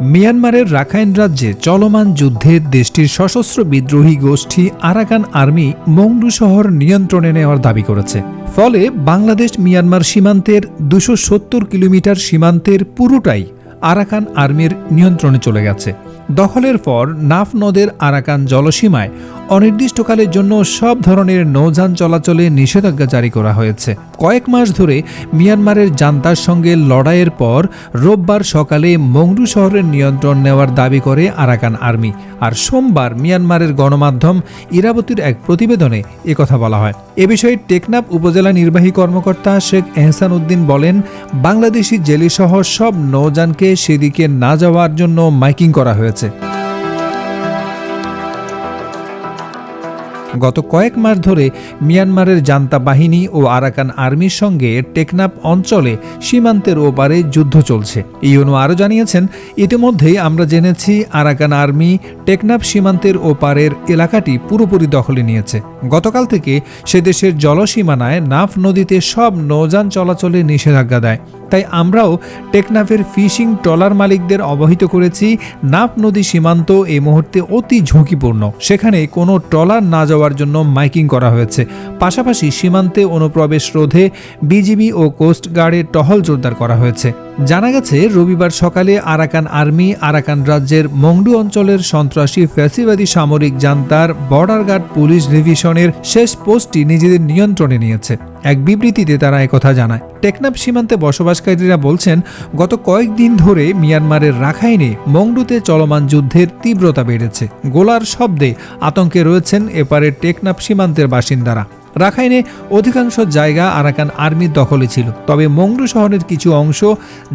মিয়ানমারের রাখাইন রাজ্যে চলমান যুদ্ধে দেশটির সশস্ত্র বিদ্রোহী গোষ্ঠী আরাকান আর্মি মংডু শহর নিয়ন্ত্রণে নেওয়ার দাবি করেছে। ফলে বাংলাদেশ মিয়ানমার সীমান্তের দুশো কিলোমিটার সীমান্তের পুরোটাই আরাকান আর্মির নিয়ন্ত্রণে চলে গেছে। দখলের পর নাফ নদের আরাকান জলসীমায় অনির্দিষ্টকালের জন্য সব ধরনের নৌযান চলাচলে নিষেধাজ্ঞা জারি করা হয়েছে। কয়েক মাস ধরে মিয়ানমারের জান্তার সঙ্গে লড়াইয়ের পর রোববার সকালে মংডু শহরের নিয়ন্ত্রণ নেওয়ার দাবি করে আরাকান আর্মি। আর সোমবার মিয়ানমারের গণমাধ্যম ইরাবতীর এক প্রতিবেদনে একথা বলা হয়। এ বিষয়ে টেকনাফ উপজেলা নির্বাহী কর্মকর্তা শেখ এহসান উদ্দিন বলেন, বাংলাদেশি জেলিসহ সব নৌযানকে সেদিকে না যাওয়ার জন্য মাইকিং করা হয়েছে। Grazie. গত কয়েক মাস ধরে মিয়ানমারের জান্তা বাহিনী ও আরাকান আর্মির সঙ্গে টেকনাফ অঞ্চলে সীমান্তের ওপারে যুদ্ধ চলছে। ইউনো আরও জানিয়েছেন, ইতিমধ্যেই আমরা জেনেছি আরাকান আর্মি টেকনাফ সীমান্তের ওপারের এলাকাটি পুরোপুরি দখলে নিয়েছে। গতকাল থেকে সে দেশের জলসীমানায় নাফ নদীতে সব নৌযান চলাচলে নিষেধাজ্ঞা দেয়। তাই আমরাও টেকনাফের ফিশিং ট্রলার মালিকদের অবহিত করেছি। নাফ নদী সীমান্ত এই মুহূর্তে অতি ঝুঁকিপূর্ণ। সেখানে কোনো ট্রলার না যাওয়ার জন্য মাইকিং করা হয়েছে। পাশাপাশি সীমান্তে অনুপ্রবেশ রোধে বিজিবি ও কোস্টগার্ডের টহল জোরদার করা হয়েছে। জানা গেছে, রবিবার সকালে আরাকান আর্মি, আরাকান রাজ্যের মংডু অঞ্চলের সন্ত্রাসী ফ্যাসিবাদী সামরিক জান্তার বর্ডার গার্ড পুলিশ ডিভিশনের শেষ পোস্টটি নিজেদের নিয়ন্ত্রণে নিয়েছে। এক বিবৃতিতে তারা একথা জানায়। টেকনাফ সীমান্তে বসবাসকারীরা বলছেন, গত কয়েকদিন ধরে মিয়ানমারের রাখাইনে মংডুতে চলমান যুদ্ধের তীব্রতা বেড়েছে। গোলার শব্দে আতঙ্কে রয়েছেন এপারের টেকনাফ সীমান্তের বাসিন্দারা। রাখাইনে অধিকাংশ জায়গা আরাকান আর্মির দখলে ছিল, তবে মংডু শহরের কিছু অংশ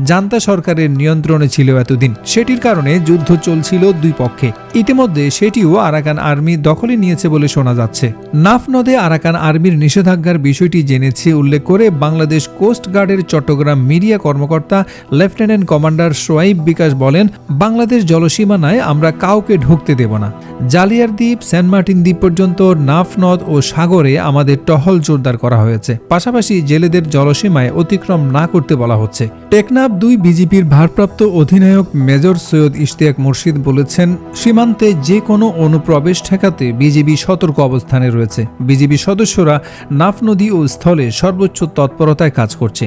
জান্তা সরকারের নিয়ন্ত্রণে ছিল এতদিন। সেটির কারণে যুদ্ধ চলছিল দুই পক্ষে। ইতিমধ্যে সেটিও আরাকান আর্মি দখলে নিয়েছে বলে শোনা যাচ্ছে। নাফ নদে আরাকান আর্মির নিষেধাজ্ঞার বিষয়টি জেনেছে উল্লেখ করে বাংলাদেশ কোস্ট গার্ডের চট্টগ্রাম মিডিয়া কর্মকর্তা লেফটেন্যান্ট কমান্ডার সোয়াইব বিকাশ বলেন, বাংলাদেশ জলসীমানায় আমরা কাউকে ঢুকতে দেব না। জালিয়ার দ্বীপ সেন্ট মার্টিন দ্বীপ পর্যন্ত নাফ নদ ও সাগরে আমাদের টহল জোরদার করা হয়েছে। পাশাপাশি জেলেদের জলসীমায় অতিক্রম না করতে বলা হচ্ছে। টেকনাফ দুই বিজেপির ভারপ্রাপ্ত অধিনায়ক মেজর সৈয়দ ইশতিয়াক মুর্শিদ বলেছেন, সীমান্তে যে কোনো অনুপ্রবেশ ঠেকাতে বিজেপি সতর্ক অবস্থানে রয়েছে। বিজেপি সদস্যরা নাফ নদী ও স্থলে সর্বোচ্চ তৎপরতায় কাজ করছে।